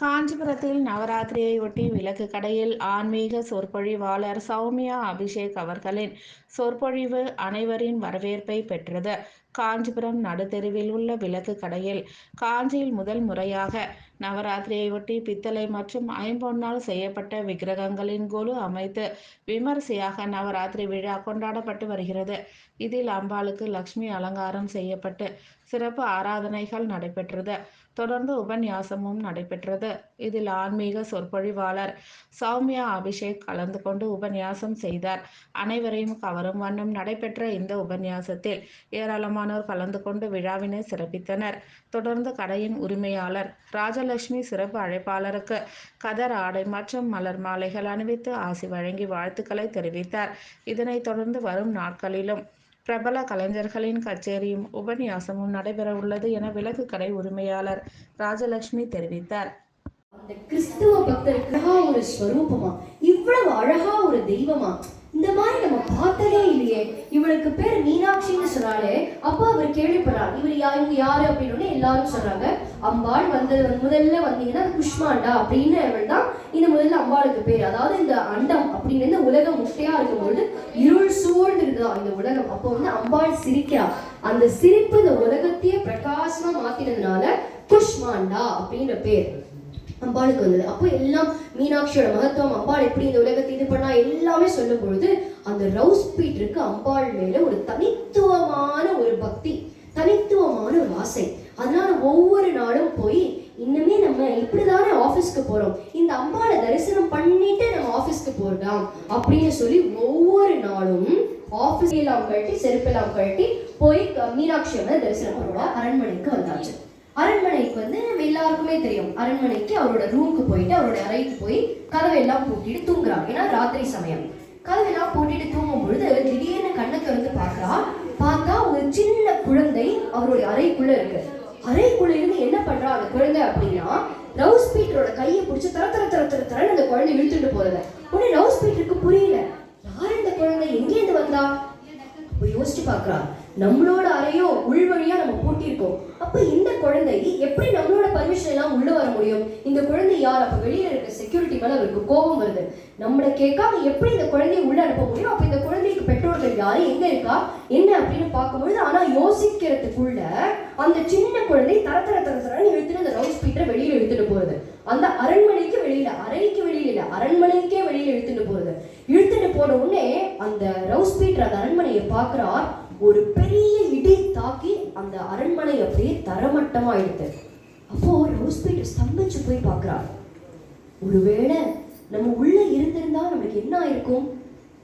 காஞ்சிபுரத்தில் நவராத்திரியை ஒட்டி விளக்கு கடையில் ஆன்மீக சொற்பொழிவாளர் சௌமியா அபிஷேக் அவர்களின் சொற்பொழிவு அனைவரின் வரவேற்பை பெற்றது. காஞ்சிபுரம் நடுத்தெருவில் உள்ள விளக்கு கடையில் காஞ்சியில் முதல் முறையாக நவராத்திரியையொட்டி பித்தளை மற்றும் ஐம்பொன்னால் செய்யப்பட்ட விக்கிரகங்களின் குழு அமைத்து விமரிசையாக நவராத்திரி விழா கொண்டாடப்பட்டு வருகிறது. இதில் அம்பாளுக்கு லக்ஷ்மி அலங்காரம் செய்யப்பட்டு சிறப்பு ஆராதனைகள் நடைபெற்றது. தொடர்ந்து உபன்யாசமும் நடைபெற்றது. இதில் ஆன்மீக சொற்பொழிவாளர் சௌமியா அபிஷேக் கலந்து கொண்டு உபன்யாசம் செய்தார். அனைவரையும் கவரும் வண்ணம் நடைபெற்ற இந்த உபன்யாசத்தில் ஏராளமானோர் கலந்து கொண்டு விழாவினை சிறப்பித்தனர். தொடர்ந்து கடையின் உரிமையாளர் ராஜலட்சுமி சிறப்பு அழைப்பாளருக்கு கதர் ஆடை மற்றும் மலர் மாலைகள் அணிவித்து ஆசி வழங்கி வாழ்த்துக்களை தெரிவித்தார். இதனைத் தொடர்ந்து வரும் நாட்களிலும் பிரபல கலைஞர்களின் கச்சேரியும் உபன்யாசமும் நடைபெற உள்ளது என விலகு கடை உரிமையாளர் ராஜலட்சுமி தெரிவித்தார். அந்த கிறிஸ்துவ பக்தருக்காக ஒரு ஸ்வரூபமா? இவ்வளவு அழகா ஒரு தெய்வமா? இந்த மாதிரி நம்ம பார்த்ததே இல்லையே. இவளுக்கு பேர் மீனாட்சின்னு சொன்னாலே அப்போ அவர் கேள்விப்படுறார் இவர் யா இவங்க யாரு அப்படின்னு எல்லாரும் சொல்றாங்க. அம்பாள் வந்தது வந்து- முதல்ல வந்தீங்கன்னா குஷ்மாண்டா அப்படின்னு அவள் தான் இந்த முதல்ல அம்பாளுக்கு பேர். அதாவது இந்த அண்டம் அப்படின்னு இந்த உலகம் முட்டையா இருக்கும்பொழுது இருள் சூழ்ந்து இருக்குதா இந்த உலகம். அப்போ வந்து அம்பாள் சிரிக்கிறா. அந்த சிரிப்பு இந்த உலகத்தையே பிரகாசமா மாத்தினதுனால குஷ்மாண்டா அப்படின்ற பேர் அம்பாளுக்கு வந்தது. அப்போ எல்லாம் மீனாட்சியோட மகத்துவம் அம்பாள் எப்படி இந்த உலகத்தை இது பண்ணா எல்லாமே சொல்லும் பொழுது அந்த ரவுஸ் பீட்டருக்கு அம்பாள் மேல ஒரு தனித்துவமான ஒரு பக்தி தனித்துவமான ஒரு ஆசை. அதனால ஒவ்வொரு நாளும் போய் இன்னுமே நம்ம இப்படிதானே ஆஃபீஸ்க்கு போறோம். இந்த அம்பாவை தரிசனம் பண்ணிட்டு நம்ம ஆஃபீஸ்க்கு போறதாம் அப்படின்னு சொல்லி ஒவ்வொரு நாளும் ஆஃபீஸ் எல்லாம் கழட்டி செருப்பெல்லாம் கழட்டி போய் மீனாட்சி அம்மன் தரிசனம் பண்ணோட அரண்மனைக்கு வந்தாச்சு. அரண்மனைக்கு வந்து நம்ம எல்லாருக்குமே தெரியும். அரண்மனைக்கு அவரோட ரூமுக்கு போயிட்டு அவரோட அறைக்கு போய் கதவையெல்லாம் பூட்டிட்டு தூங்குறாங்க. ஏன்னா ராத்திரி சமயம். கதவையெல்லாம் பூட்டிட்டு தூங்கும் பொழுது திடீர்னு கண்ணை திறந்து பார்க்கறா. பார்த்தா ஒரு சின்ன குழந்தை அவருடைய அறைக்குள்ள இருக்கு. அறைக்குள்ள இருந்து என்ன பண்றா அந்த குழந்தை அப்படின்னா ரவுஸ் பீட்டரோட கையை பிடிச்சி தர தர தர தர தரன்னு அந்த குழந்தை இழுத்துட்டு போறத. உடனே ரவுஸ் பீட்டருக்கு புரியல. யார் இந்த குழந்தை? எங்கேருந்து வந்தா? அப்ப யோசிச்சு பாக்குறா நம்மளோட அறையோ உள் வழியா நம்ம பூட்டியிருக்கோம். அப்ப இந்த குழந்தை எப்படி எல்லாம் உள்ள வர முடியும். இந்த குழந்தை யார் அப்ப வெளியே இருக்க செக்யூரிட்டி மேல அவருக்கு கோபம் வருது. நம்மளை கேட்காம எப்படி இந்த குழந்தையை உள்ள அனுப்ப முடியும்? அப்ப இந்த குழந்தைக்கு பெற்றோர்கள் யாரு? எங்க இருக்கா? என்ன அப்படின்னு பார்க்கும்பொழுது ஆனா யோசிக்கிறதுக்குள்ள அந்த சின்ன குழந்தை தர தர தர தரன்னு இழுத்துட்டு அந்த ரவுஸ் பீட்டரை வெளியில இழுத்துட்டு போறது. அந்த அரண்மனைக்கு வெளியில அறைக்கு வெளியில இல்ல அரண்மனைக்கே வெளியில இழுத்துட்டு போறது. இழுத்துட்டு போன உடனே அந்த ரவுஸ் பீட்டர் அந்த அரண்மனையை பார்க்கறார். ஒரு பெரிய இடி தாக்கி அந்த அரண்மனை அப்படியே தரமட்டமாயிடுது அப்போ ரவுஸ் பீட்டர் ஸ்தம்பிச்சு போய் பார்க்குறா ஒருவேளை நம்ம உள்ள இருந்திருந்தா நம்மளுக்கு என்ன ஆயிருக்கும்?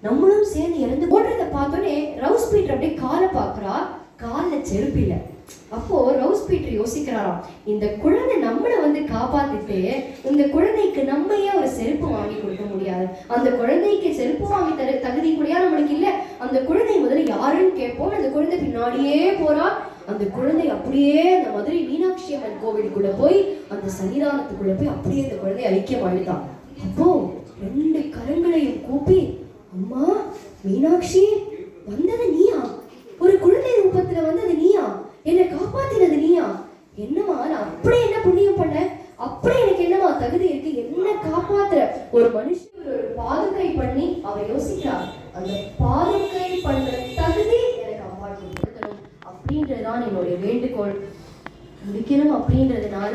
நம்மளும் சேர்ந்து இறந்து ஓடுறத பார்த்தோன்னே ரவுஸ் பீட்டர் அப்படியே காலை பார்க்குறா காலில் செருப்பு இல்ல. அப்போ ரவுஸ் பீட்டர் யோசிக்கிறாராம் இந்த குழந்தை நம்மளை வந்து காப்பாத்திட்டு இந்த குழந்தைக்கு நம்ம ஏன் ஒரு செருப்பு வாங்கி கொடுக்க முடியாது? அந்த குழந்தைக்கு செருப்பு வாங்கி தர தகுதி கூடயா நம்மளுக்கு இல்லை? அந்த குழந்தை முதல்ல யாருன்னு கேட்போம். அந்த குழந்தை பின்னாடியே போறா. அந்த குழந்தை அப்படியே அந்த மதுரை மீனாட்சி அம்மன் கோவிலுக்குள்ள போய் அந்த சன்னிதானத்துக்குள்ள போய் அப்படியே அந்த குழந்தை ஐக்கியமாயிட்டான் அப்போ ரெண்டு கரங்களையும் கூப்பி அம்மா மீனாட்சி வந்தது நீயா? ஒரு குழந்தை ரூபத்துல வந்தது நீயா? என்னை காப்பாத்தினது நீயா? என்னம்மா நான் அப்படியே என்ன புண்ணியம் பண்ண? அப்படியே எனக்கு என்னம்மா தகுதி இருக்கு? என்ன காப்பாத்துற? ஒரு மனுஷன் ஒரு பாதுகை பண்ணி அவ யோசிக்கிறான் அந்த பாதுகை பண்ற தகுதி எனக்கு அம்மாள் கொடுக்கணும் அப்படின்றதுதான் என்னுடைய வேண்டுகோள். முடிக்கணும் அப்படின்றதுனால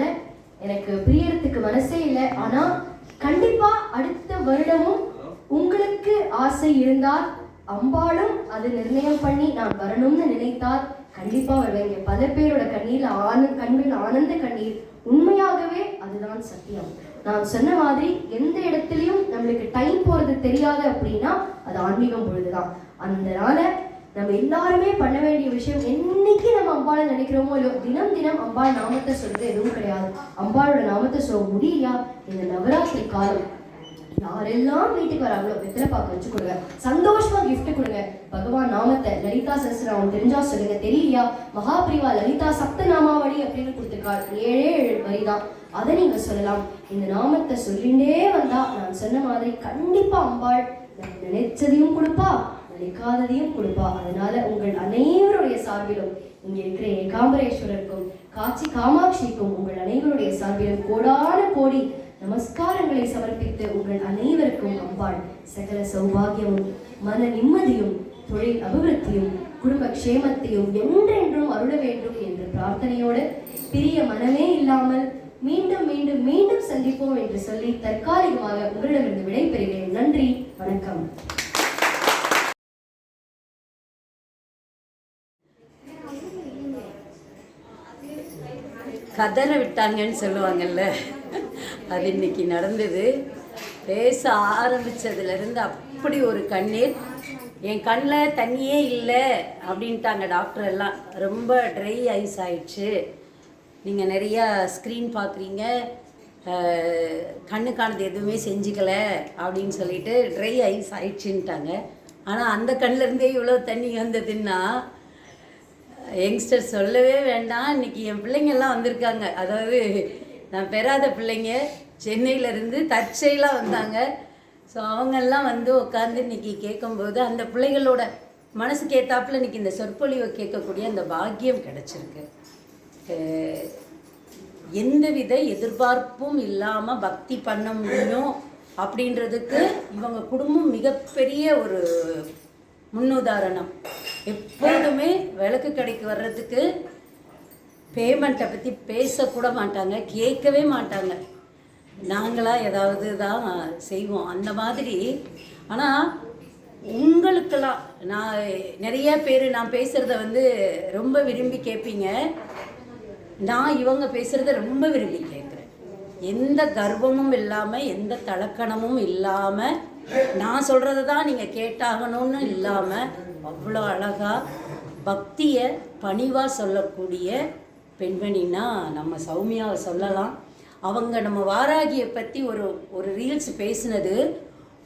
எனக்கு பிரியறதுக்கு மனசே இல்லை. ஆனா கண்டிப்பா அடுத்த வருடமும் உங்களுக்கு ஆசை இருந்தால் அம்பாலும் அது நிர்ணயம் பண்ணி நான் வரணும்னு நினைத்தால் கண்டிப்பா வருவேங்க பல பேரோட கண்ணீர்ல ஆனந்த கண்கள் ஆனந்த கண்ணீர். உண்மையாகவே அதுதான் சத்தியம். நான் சொன்ன மாதிரி எந்த இடத்துலயும் நம்மளுக்கு டைம் போறது தெரியாது அப்படின்னா அது ஆன்மீகம் பொழுதுதான். அதனால நம்ம எல்லாருமே பண்ண வேண்டிய விஷயம் என்னைக்கு நம்ம அம்பாளை நினைக்கிறோமோ இல்லையோ தினம் தினம் அம்பாள் நாமத்தை சொல்றது எதுவும் கிடையாது. அம்பாளோட நாமத்தை சொல்ல முடியலையா? இந்த நவராத்திரி காலம். யாரெல்லாம் வீட்டுக்கு வராங்களோ வெத்தலை பார்க்க வச்சு கொடுங்க. சந்தோஷமா கிஃப்ட் கொடுங்க. பகவான் நாமத்தை லலிதா சஹஸ்ரநாமம் தெரிஞ்சா சொல்லுங்க. தெரியலையா? மகாபிரிவா லலிதா சப்தநாமாவளி அப்படின்னு கொடுத்துருக்காள். ஏழே ஏழு வரிதான். அதை நீங்க சொல்லலாம். இந்த நாமத்தை சொல்லிண்டே வந்தா நான் சொன்ன மாதிரி கண்டிப்பா அம்பாள் நினைச்சதையும் கொடுப்பா. நினைக்காததையும் கொடுப்பா. அதனால உங்கள் அனைவருடைய சார்பிலும் இங்கே இருக்கிற ஏகாம்பரேஸ்வரருக்கும் காட்சி காமாட்சிக்கும் உங்கள் அனைவருடைய சார்பிலும் கோடான கோடி நமஸ்காரங்களை சமர்ப்பித்து உங்கள் அனைவருக்கும் அம்பாள் சகல சௌபாகியமும் மன நிம்மதியும் தொழில் அபிவிருத்தியும் குடும்ப க்ஷேமத்தையும் என்றென்றும் அருள வேண்டும் என்ற பிரார்த்தனையோடு பிரிய மனமே இல்லாமல் மீண்டும் மீண்டும் மீண்டும் சந்திப்போம் என்று சொல்லி தற்காலிகமாக உங்களிடமிருந்து விடைபெறுகிறேன். நன்றி வணக்கம். கதற விட்டாங்கன்னு சொல்லுவாங்கல்ல. அது இன்னைக்கு நடந்தது. பேச ஆரம்பித்ததுலேருந்து அப்படி ஒரு கண்ணீர் என் கண்ணில் தண்ணியே இல்லை அப்படின்ட்டாங்க டாக்டர் எல்லாம். ரொம்ப ட்ரை ஐஸ் ஆயிடுச்சு. நீங்கள் நிறையா ஸ்க்ரீன் பார்க்குறீங்க கண்ணுக்கானது எதுவுமே செஞ்சுக்கல அப்படின்னு சொல்லிட்டு ட்ரை ஐஸ் ஆயிடுச்சுன்ட்டாங்க. ஆனால் அந்த கண்ணிலேருந்தே இவ்வளோ தண்ணி வந்ததுன்னா யங்ஸ்டர் சொல்லவே வேண்டாம். இன்னைக்கு என் பிள்ளைங்கெல்லாம் வந்திருக்காங்க. அதாவது நான் பெறாத பிள்ளைங்க சென்னையிலேருந்து தற்செயலாக வந்தாங்க. ஸோ அவங்கெல்லாம் வந்து உட்காந்து இன்னைக்கு கேட்கும்போது அந்த பிள்ளைகளோட மனசுக்கு ஏத்தாப்புல இன்னைக்கு இந்த சொற்பொழிவை கேட்கக்கூடிய அந்த பாக்கியம் கிடச்சிருக்கு. எந்தவித எதிர்பார்ப்பும் இல்லாமல் பக்தி பண்ண முடியும் அப்படின்றதுக்கு இவங்க குடும்பம் மிகப்பெரிய ஒரு முன்னுதாரணம். எப்போதுமே விளக்கு கடைக்கு வர்றதுக்கு பேமெண்ட்டை பற்றி பேசக்கூட மாட்டாங்க கேட்கவே மாட்டாங்க. நாங்களாக ஏதாவது தான் செய்வோம். அந்த மாதிரி. ஆனால் உங்களுக்கெல்லாம் நான் நிறைய பேர் நான் பேசுகிறத வந்து ரொம்ப விரும்பி கேட்பீங்க நான் இவங்க பேசுகிறத ரொம்ப விரும்பி கேட்குறேன். எந்த கர்வமும் இல்லாமல் எந்த தலக்கணமும் இல்லாமல் நான் சொல்கிறத தான் நீங்கள் கேட்டாகணும்னு இல்லாமல் அவ்வளோ அழகாக பக்தியை பணிவாக சொல்லக்கூடிய பெண்மணின்னா நம்ம சௌமியாவை சொல்லலாம். அவங்க நம்ம வாராகியை பற்றி ஒரு ஒரு ரீல்ஸ் பேசினது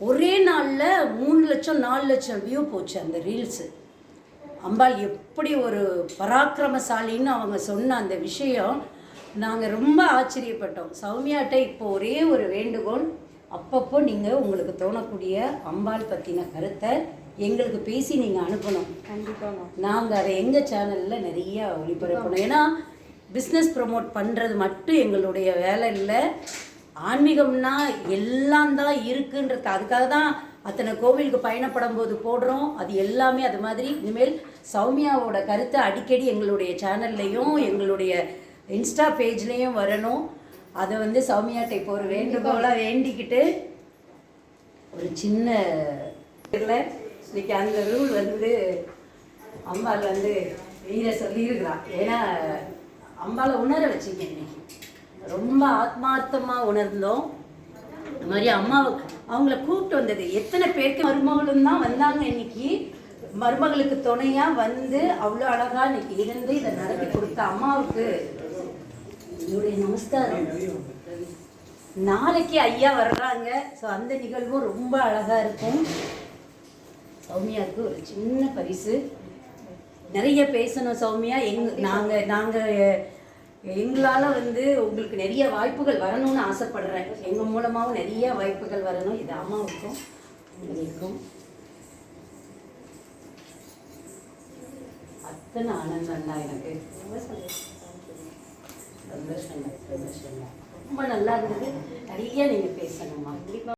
ஒரே நாளில் மூணு லட்சம் நாலு லட்சம் வியூ போச்சு அந்த ரீல்ஸு. அம்பாள் எப்படி ஒரு பராக்கிரமசாலின்னு அவங்க சொன்ன அந்த விஷயம் நாங்கள் ரொம்ப ஆச்சரியப்பட்டோம். சௌமியாட்ட இப்போ ஒரே ஒரு வேண்டுகோள் அப்பப்போ நீங்கள் உங்களுக்கு தோணக்கூடிய அம்பாள் பற்றின கருத்தை எங்களுக்கு பேசி நீங்கள் அனுப்பணும். கண்டிப்பாக நாங்கள் அதை எங்கள் சேனலில் நிறைய ஒளிபரப்பணும். ஏன்னா பிஸ்னஸ் ப்ரமோட் பண்ணுறது மட்டும் எங்களுடைய வேலை இல்லை. ஆன்மீகம்னா எல்லாம் தான் இருக்குன்றது அதுக்காக தான் அத்தனை கோவிலுக்கு பயணப்படும் போது போடுறோம். அது எல்லாமே அது மாதிரி. இனிமேல் சௌமியாவோட கருத்தை அடிக்கடி எங்களுடைய சேனல்லையும் எங்களுடைய இன்ஸ்டா பேஜ்லேயும் வரணும். அதை வந்து சௌமியாட்ட இப்போ ஒரு வேண்டுகோளாக வேண்டிக்கிட்டு ஒரு சின்ன இதில் இன்னைக்கு அந்த ரூல் வந்து அம்பாள் வந்து வீர சொல்லியிருக்கிறான் ஏன்னா அம்பாளை உணர வச்சிங்க இன்னைக்கு. ரொம்ப ஆத்மார்த்தமாக உணர்ந்தோம். இந்த மாதிரி அம்மா அவங்கள கூப்பிட்டு வந்தது. எத்தனை பேருக்கு மருமகளும் தான் வந்தாங்க இன்னைக்கு. மருமகளுக்கு துணையாக வந்து அவ்வளோ அழகாக இன்னைக்கு இருந்து இதை நடத்தி கொடுத்த அம்மாவுக்கு என்னுடைய நமஸ்காரம். நாளைக்கு ஐயா வர்றாங்க. ஸோ அந்த நிகழ்வும் ரொம்ப அழகாக இருக்கும். சௌமியாவுக்கு ஒரு சின்ன பரிசு. நிறைய பேசணும் சௌமியா. எங் நாங்கள் நாங்கள் எங்களால் வந்து உங்களுக்கு நிறைய வாய்ப்புகள் வரணும்னு ஆசைப்படுறேன். எங்கள் மூலமாகவும் நிறைய வாய்ப்புகள் வரணும். இது அம்மாவுக்கும் உங்களுக்கும். அத்தனை ஆனந்தம் தான் எனக்கு. ரொம்ப சந்தோஷம் சந்தோஷங்க சந்தோஷங்க ரொம்ப நல்லா இருந்தது. நிறைய நீங்கள் பேசணும்மா.